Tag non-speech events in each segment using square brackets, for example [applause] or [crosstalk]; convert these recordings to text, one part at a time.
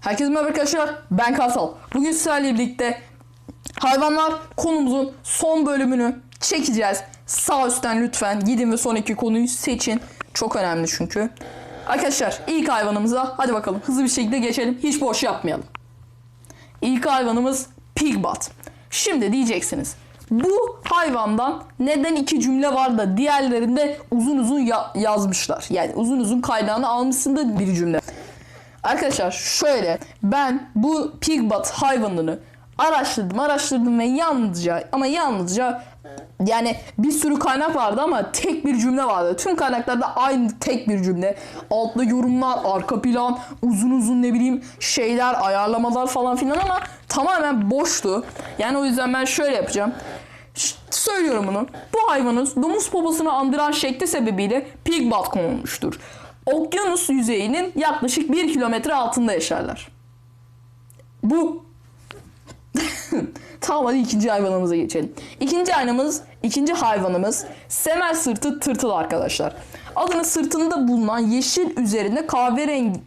Herkese merhaba arkadaşlar. Ben Kartal. Bugün sizlerle birlikte hayvanlar konumuzun son bölümünü çekeceğiz. Sağ üstten lütfen gidin ve son iki konuyu seçin. Çok önemli çünkü. Arkadaşlar ilk hayvanımıza hadi bakalım hızlı bir şekilde geçelim. Hiç boş yapmayalım. İlk hayvanımız Pigbat. Şimdi diyeceksiniz. Bu hayvandan neden iki cümle var da diğerlerinde uzun uzun ya- yazmışlar. Yani uzun uzun kaynağını almışsın da bir cümle. Arkadaşlar şöyle ben bu Pigbat hayvanını araştırdım araştırdım ve yalnızca ama yalnızca yani bir sürü kaynak vardı ama tek bir cümle vardı. Tüm kaynaklarda aynı tek bir cümle. Altta yorumlar, arka plan, uzun uzun ne bileyim şeyler, ayarlamalar falan filan ama tamamen boştu. Yani o yüzden ben şöyle yapacağım. Ş- söylüyorum bunu. Bu hayvanın domuz poposunu andıran şekli sebebiyle Pigbat konulmuştur. Okyanus yüzeyinin yaklaşık 1 kilometre altında yaşarlar. Bu [laughs] Tamam hadi ikinci hayvanımıza geçelim. İkinci hayvanımız, ikinci hayvanımız semel sırtı tırtıl arkadaşlar. Adını sırtında bulunan yeşil üzerinde kahverengi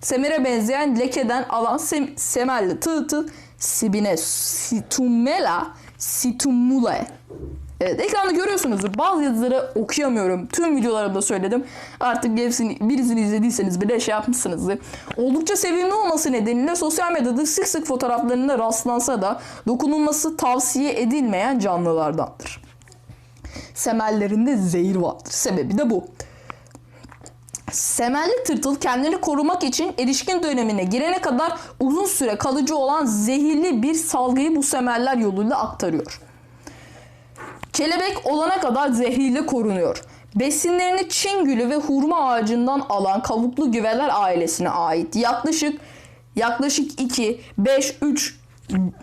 semere benzeyen lekeden alan sem- semelli tırtıl Sibine situmela situmule. Evet ekranda görüyorsunuzdur. Bazı yazıları okuyamıyorum. Tüm videolarımda söyledim. Artık hepsini, birisini izlediyseniz bile şey yapmışsınızdır. Oldukça sevimli olması nedeniyle sosyal medyada sık sık fotoğraflarına rastlansa da dokunulması tavsiye edilmeyen canlılardandır. Semellerinde zehir vardır. Sebebi de bu. Semelli tırtıl kendini korumak için erişkin dönemine girene kadar uzun süre kalıcı olan zehirli bir salgıyı bu semeller yoluyla aktarıyor. Kelebek olana kadar zehriyle korunuyor. Besinlerini Çin gülü ve hurma ağacından alan kavuklu güveler ailesine ait yaklaşık yaklaşık 2 5 3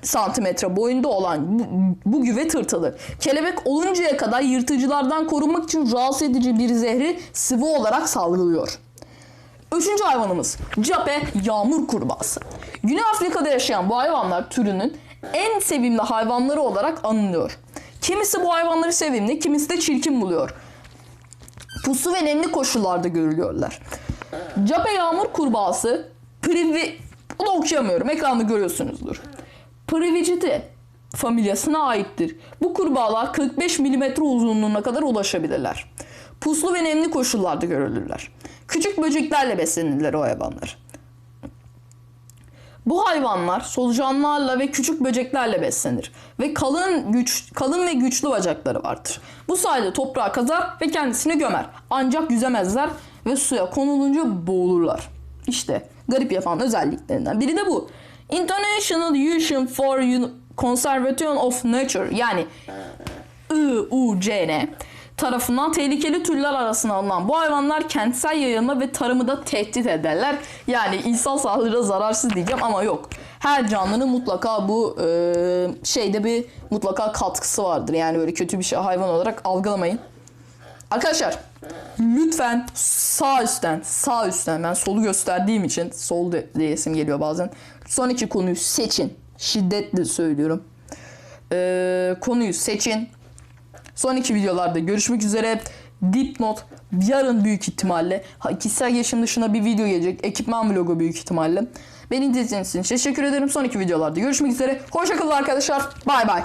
santimetre boyunda olan bu, bu güve tırtılı. Kelebek oluncaya kadar yırtıcılardan korunmak için rahatsız edici bir zehri sıvı olarak salgılıyor. Üçüncü hayvanımız Cape yağmur kurbağası. Güney Afrika'da yaşayan bu hayvanlar türünün en sevimli hayvanları olarak anılıyor. Kimisi bu hayvanları sevimli, kimisi de çirkin buluyor. Puslu ve nemli koşullarda görülüyorlar. Cape yağmur kurbağası privi... Bunu okuyamıyorum. Ekranda görüyorsunuzdur. Privicide familyasına aittir. Bu kurbağalar 45 mm uzunluğuna kadar ulaşabilirler. Puslu ve nemli koşullarda görülürler. Küçük böceklerle beslenirler o hayvanlar. Bu hayvanlar solucanlarla ve küçük böceklerle beslenir ve kalın güç kalın ve güçlü bacakları vardır. Bu sayede toprağa kazar ve kendisini gömer. Ancak yüzemezler ve suya konulunca boğulurlar. İşte garip yapan özelliklerinden biri de bu. International Union for Conservation of Nature yani IUCN tarafından tehlikeli türler arasına alınan bu hayvanlar kentsel yayılma ve tarımı da tehdit ederler. Yani insan sağlığına zararsız diyeceğim ama yok. Her canlının mutlaka bu e, şeyde bir mutlaka katkısı vardır. Yani böyle kötü bir şey hayvan olarak algılamayın. Arkadaşlar lütfen sağ üstten sağ üstten ben solu gösterdiğim için sol diyesim geliyor bazen. Son iki konuyu seçin. Şiddetle söylüyorum. Ee, konuyu seçin. Son iki videolarda görüşmek üzere. Dipnot yarın büyük ihtimalle kişisel gelişim dışında bir video gelecek. Ekipman vlogu büyük ihtimalle. Beni izlediğiniz için teşekkür ederim. Son iki videolarda görüşmek üzere. Hoşçakalın arkadaşlar. Bay bay.